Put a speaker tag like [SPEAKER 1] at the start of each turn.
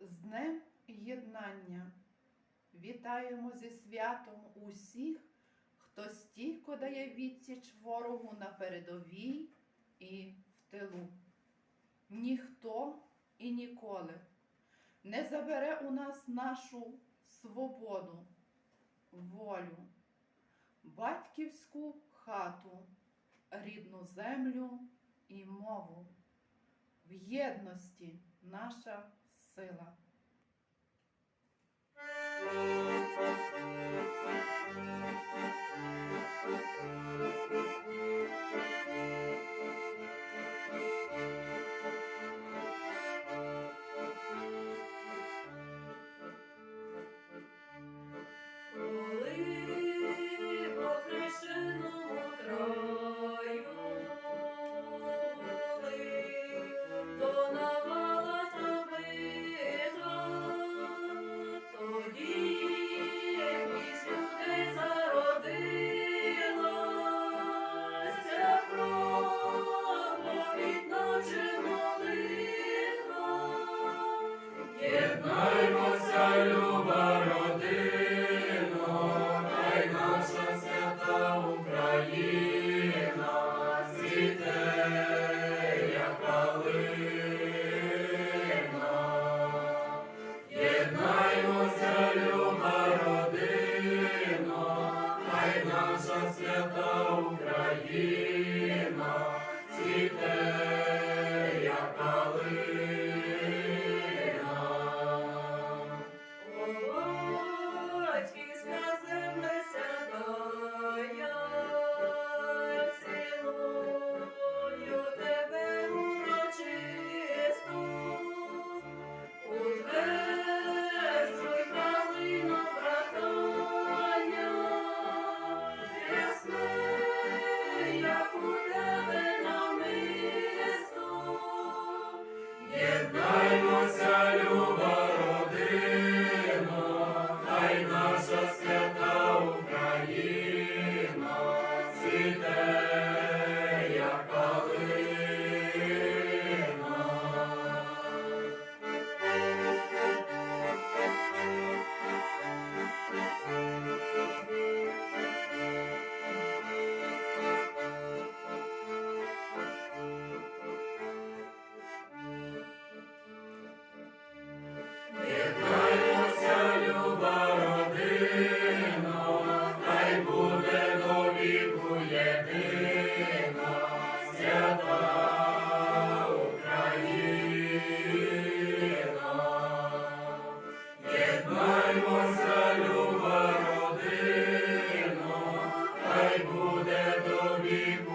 [SPEAKER 1] З Днем Єднання вітаємо зі святом усіх, хто стійко дає відсіч ворогу на передовій і в тилу. Ніхто і ніколи не забере у нас нашу свободу, волю, батьківську хату, рідну землю і мову. В єдності наша
[SPEAKER 2] 碎了。Magdalene.
[SPEAKER 3] we